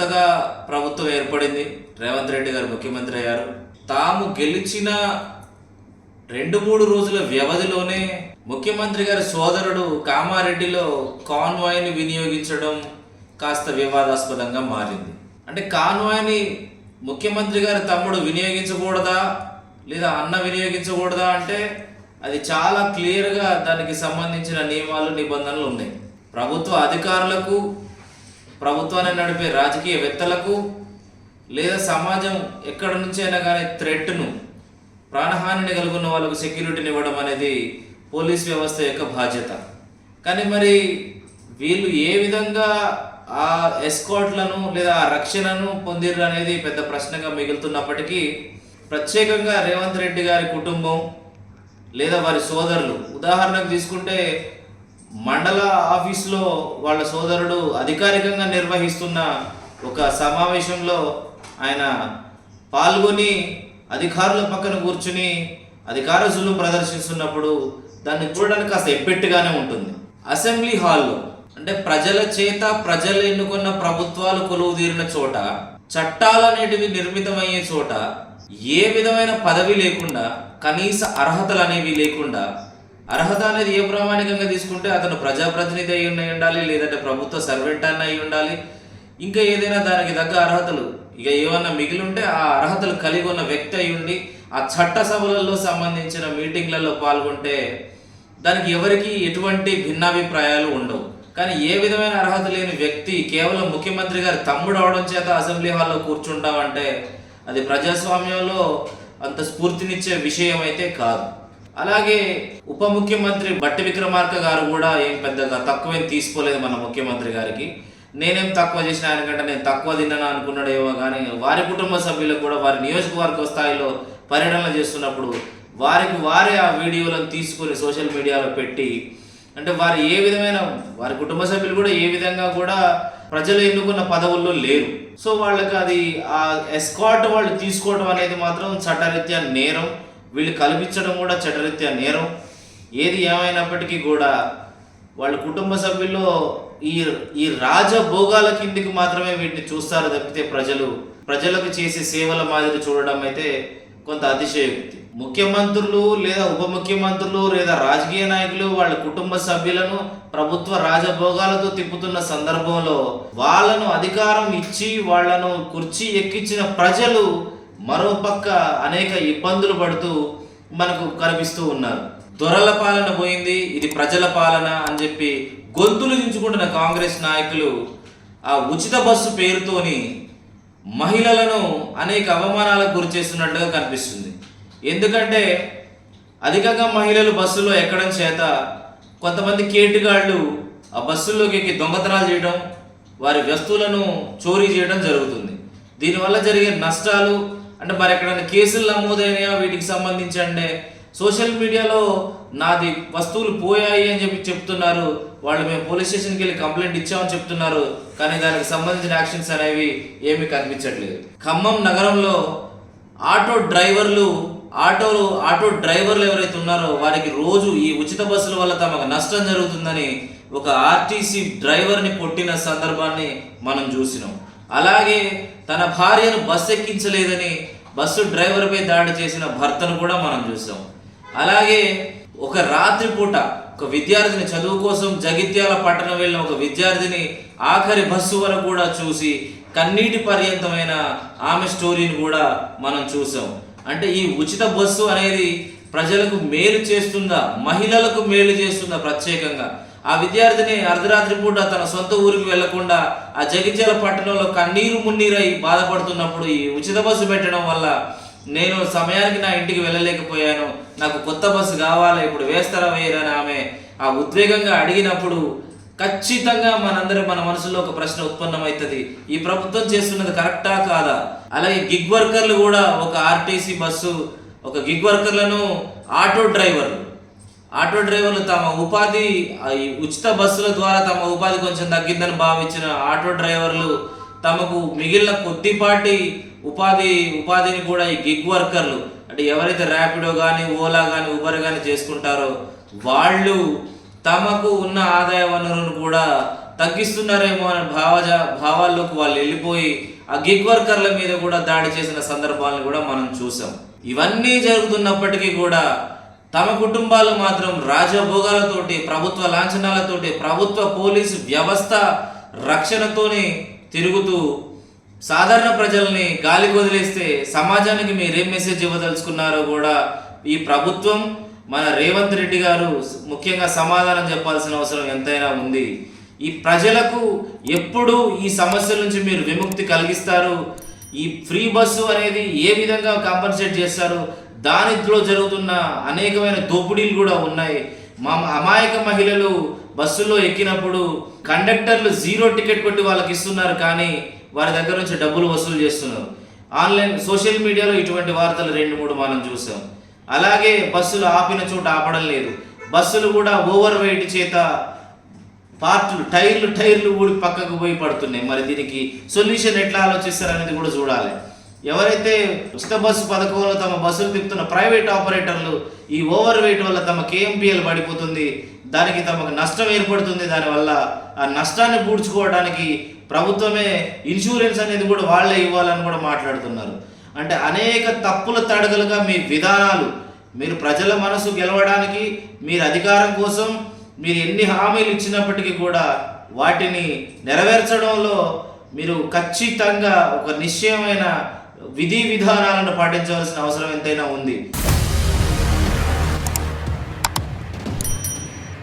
కొత్తగా ప్రభుత్వం ఏర్పడింది. రేవంత్ రెడ్డి గారు ముఖ్యమంత్రి అయ్యారు. తాము గెలిచిన రెండు మూడు రోజుల వ్యవధిలోనే ముఖ్యమంత్రి గారి సోదరుడు కామారెడ్డిలో కాన్వాయ్ని వినియోగించడం కాస్త వివాదాస్పదంగా మారింది. అంటే కాన్వాయ్ని ముఖ్యమంత్రి గారి తమ్ముడు వినియోగించకూడదా? లేదా అన్న వినియోగించకూడదా అంటే అది చాలా క్లియర్గా దానికి సంబంధించిన నియమాలు నిబంధనలు ఉన్నాయి. ప్రభుత్వ అధికారులకు ప్రభుత్వాన్ని నడిపే రాజకీయవేత్తలకు లేదా సమాజం ఎక్కడి నుంచైనా కానీ థ్రెట్ను ప్రాణహానిని కలుగున్న వాళ్ళకు సెక్యూరిటీని ఇవ్వడం అనేది పోలీస్ వ్యవస్థ యొక్క బాధ్యత. కానీ మరి వీళ్ళు ఏ విధంగా ఆ ఎస్కాట్లను లేదా ఆ రక్షణను పొందిర్రు అనేది పెద్ద ప్రశ్నగా మిగులుతున్నప్పటికీ ప్రత్యేకంగా రేవంత్ రెడ్డి గారి కుటుంబం లేదా వారి సోదరులు ఉదాహరణకు తీసుకుంటే మండల ఆఫీస్లో వాళ్ళ సోదరుడు అధికారికంగా నిర్వహిస్తున్న ఒక సమావేశంలో ఆయన పాల్గొని అధికారుల పక్కన కూర్చుని అధికారజులు ప్రదర్శిస్తున్నప్పుడు దాన్ని చూడడానికి కాస్త ఎప్పెట్టుగానే ఉంటుంది. అసెంబ్లీ హాల్లో అంటే ప్రజల చేత ప్రజలు ఎన్నుకున్న ప్రభుత్వాలు కొలువు తీరిన చోట చట్టాలు అనేటివి నిర్మితమయ్యే చోట ఏ విధమైన పదవి లేకుండా కనీస అర్హతలు అనేవి లేకుండా అర్హత అనేది ఏ ప్రామాణికంగా తీసుకుంటే అతను ప్రజాప్రతినిధి అయి ఉండి ఉండాలి లేదంటే ప్రభుత్వ సర్వెంట్ అన్న అయి ఉండాలి. ఇంకా ఏదైనా దానికి తగ్గ అర్హతలు ఇక ఏమన్నా మిగిలి ఉంటే ఆ అర్హతలు కలిగి ఉన్న వ్యక్తి అయి ఉండి ఆ చట్ట సభలలో సంబంధించిన మీటింగ్లలో పాల్గొంటే దానికి ఎవరికి ఎటువంటి భిన్నాభిప్రాయాలు ఉండవు. కానీ ఏ విధమైన అర్హత లేని వ్యక్తి కేవలం ముఖ్యమంత్రి గారి తమ్ముడు అవడం చేత అసెంబ్లీ హాల్లో కూర్చుంటామంటే అది ప్రజాస్వామ్యంలో అంత స్ఫూర్తినిచ్చే విషయం అయితే కాదు. అలాగే ఉప ముఖ్యమంత్రి బట్టి విక్రమార్క గారు కూడా ఏం పెద్దగా తక్కువేం తీసుకోలేదు మన ముఖ్యమంత్రి గారికి. నేనేం తక్కువ చేసిన ఆయనకంటే నేను తక్కువ తిన్నాను అనుకున్నాడేమో కానీ వారి కుటుంబ సభ్యులకు కూడా వారి నియోజకవర్గ స్థాయిలో పర్యటనలు చేస్తున్నప్పుడు వారికి వారే ఆ వీడియోలను తీసుకొని సోషల్ మీడియాలో పెట్టి అంటే వారు ఏ విధమైన వారి కుటుంబ సభ్యులు కూడా ఏ విధంగా కూడా ప్రజలు ఎన్నుకున్న పదవుల్లో లేరు. సో వాళ్ళకి అది ఆ ఎస్కాట్ వాళ్ళు తీసుకోవడం అనేది మాత్రం చట్టరీత్యా నేరం. వీళ్ళు కల్పించడం కూడా చట్టరీత్యా నేరం. ఏది ఏమైనప్పటికీ కూడా వాళ్ళ కుటుంబ సభ్యుల్లో ఈ ఈ రాజభోగాల కిందికి మాత్రమే వీటిని చూస్తారు తప్పితే ప్రజలు ప్రజలకు చేసే సేవల మాదిరి చూడడం అయితే కొంత అతిశయోక్తి. ముఖ్యమంత్రులు లేదా ఉప ముఖ్యమంత్రులు లేదా రాజకీయ నాయకులు వాళ్ళ కుటుంబ సభ్యులను ప్రభుత్వ రాజభోగాలతో తిప్పుతున్న సందర్భంలో వాళ్ళను అధికారం ఇచ్చి వాళ్ళను కుర్చీ ఎక్కించిన ప్రజలు మరోపక్క అనేక ఇబ్బందులు పడుతూ మనకు కనిపిస్తూ ఉన్నారు. దొరల పాలన పోయింది ఇది ప్రజల పాలన అని చెప్పి గొంతులు దించుకుంటున్న కాంగ్రెస్ నాయకులు ఆ ఉచిత బస్సు పేరుతోని మహిళలను అనేక అవమానాలకు గురి చేస్తున్నట్టుగా కనిపిస్తుంది. ఎందుకంటే అధికంగా మహిళలు బస్సులో ఎక్కడం చేత కొంతమంది కేటుగాళ్ళు ఆ బస్సుల్లోకి ఎక్కి దొంగతనాలు చేయడం వారి వస్తువులను చోరీ చేయడం జరుగుతుంది. దీనివల్ల జరిగే నష్టాలు అంటే మరి ఎక్కడైనా కేసులు నమోదైనాయా? వీటికి సంబంధించి అంటే సోషల్ మీడియాలో నాది వస్తువులు పోయాయి అని చెప్పి చెప్తున్నారు. వాళ్ళు మేము పోలీస్ స్టేషన్కి వెళ్ళి కంప్లైంట్ ఇచ్చామని చెప్తున్నారు. కానీ దానికి సంబంధించిన యాక్షన్స్ అనేవి ఏమీ కనిపించట్లేదు. ఖమ్మం నగరంలో ఆటో డ్రైవర్లు ఆటోలు ఆటో డ్రైవర్లు ఎవరైతే ఉన్నారో వారికి రోజు ఈ ఉచిత బస్సుల వల్ల తమకు నష్టం జరుగుతుందని ఒక ఆర్టీసీ డ్రైవర్ని కొట్టిన సందర్భాన్ని మనం చూసినాం. అలాగే తన భార్యను బస్సు ఎక్కించలేదని బస్సు డ్రైవర్పై దాడి చేసిన భర్తను కూడా మనం చూసాం. అలాగే ఒక రాత్రి పూట ఒక విద్యార్థిని చదువు కోసం జగిత్యాల పట్టణం వెళ్ళిన ఒక విద్యార్థిని ఆఖరి బస్సు వరకు కూడా చూసి కన్నీటి పర్యంతమైన ఆమె స్టోరీని కూడా మనం చూసాం. అంటే ఈ ఉచిత బస్సు అనేది ప్రజలకు మేలు చేస్తుందా మహిళలకు మేలు చేస్తుందా ప్రత్యేకంగా? ఆ విద్యార్థిని అర్ధరాత్రి పూట తన సొంత ఊరికి వెళ్ళకుండా ఆ జగిత్యాల పట్టణంలో కన్నీరు మున్నీరై బాధపడుతున్నప్పుడు ఈ ఉచిత బస్సు పెట్టడం వల్ల నేను సమయానికి నా ఇంటికి వెళ్ళలేకపోయాను. నాకు కొత్త బస్సు కావాలా ఇప్పుడు వేస్తారా వేయరని ఆమె ఆ ఉద్వేగంగా అడిగినప్పుడు ఖచ్చితంగా మనందరం మన మనసులో ఒక ప్రశ్న ఉత్పన్నమవుతుంది. ఈ ప్రభుత్వం చేస్తున్నది కరెక్టా కాదా? అలాగే గిగ్ వర్కర్లు కూడా ఒక ఆర్టీసీ బస్సు ఒక గిగ్ వర్కర్లను ఆటో డ్రైవర్లు ఆటో డ్రైవర్లు తమ ఉపాధి ఉచిత బస్సుల ద్వారా తమ ఉపాధి కొంచెం తగ్గిందని భావించిన ఆటో డ్రైవర్లు తమకు మిగిలిన కొద్దిపాటి ఉపాధి ఉపాధిని కూడా ఈ గిగ్ వర్కర్లు అంటే ఎవరైతే ర్యాపిడో కానీ ఓలా కానీ ఉబర్ కానీ చేసుకుంటారో వాళ్ళు తమకు ఉన్న ఆదాయ వనరును కూడా తగ్గిస్తున్నారేమో అనే భావజ భావాల్లోకి వాళ్ళు వెళ్ళిపోయి ఆ గిగ్ వర్కర్ల మీద కూడా దాడి చేసిన సందర్భాలను కూడా మనం చూసాం ఇవన్నీ జరుగుతున్నప్పటికీ కూడా తమ కుటుంబాలు మాత్రం రాజభోగాలతోటి ప్రభుత్వ లాంఛనాలతోటి ప్రభుత్వ పోలీసు వ్యవస్థ రక్షణతోనే తిరుగుతూ సాధారణ ప్రజల్ని గాలికి వదిలేస్తే సమాజానికి మీరేం మెసేజ్ ఇవ్వదలుచుకున్నారో కూడా ఈ ప్రభుత్వం మన రేవంత్ రెడ్డి గారు ముఖ్యంగా సమాధానం చెప్పాల్సిన అవసరం ఎంతైనా ఉంది. ఈ ప్రజలకు ఎప్పుడు ఈ సమస్యల నుంచి మీరు విముక్తి కలిగిస్తారు? ఈ ఫ్రీ బస్సు అనేది ఏ విధంగా కాంపన్సేట్ చేస్తారు? దానిలో జరుగుతున్న అనేకమైన దోపిడీలు కూడా ఉన్నాయి. మా అమాయక మహిళలు బస్సులో ఎక్కినప్పుడు కండక్టర్లు జీరో టికెట్ కొట్టి వాళ్ళకి ఇస్తున్నారు కానీ వారి దగ్గర నుంచి డబ్బులు వసూలు చేస్తున్నారు. ఆన్లైన్ సోషల్ మీడియాలో ఇటువంటి వార్తలు రెండు మూడు మనం చూసాం. అలాగే బస్సులు ఆపిన చోట ఆపడం లేదు. బస్సులు కూడా ఓవర్ వెయిట్ చేత పార్ట్లు టైర్లు టైర్లు ఊడి పక్కకు పోయి పడుతున్నాయి. మరి దీనికి సొల్యూషన్ ఎట్లా ఆలోచిస్తారు అనేది కూడా చూడాలి. ఎవరైతే ఉచిత బస్సు పథకంలో తమ బస్సులు తిప్పుతున్న ప్రైవేట్ ఆపరేటర్లు ఈ ఓవర్ వెయిట్ వల్ల తమ కేఎంపీఎల్ పడిపోతుంది దానికి తమకు నష్టం ఏర్పడుతుంది దానివల్ల ఆ నష్టాన్ని పూడ్చుకోవడానికి ప్రభుత్వమే ఇన్సూరెన్స్ అనేది కూడా వాళ్ళే ఇవ్వాలని కూడా మాట్లాడుతున్నారు. అంటే అనేక తప్పుల తడగలుగా మీ విధానాలు మీరు ప్రజల మనసు గెలవడానికి మీరు అధికారం కోసం మీరు ఎన్ని హామీలు ఇచ్చినప్పటికీ కూడా వాటిని నెరవేర్చడంలో మీరు ఖచ్చితంగా ఒక నిశ్చయమైన విధి విధానాలను పాటించవలసిన అవసరం ఎంతైనా ఉంది.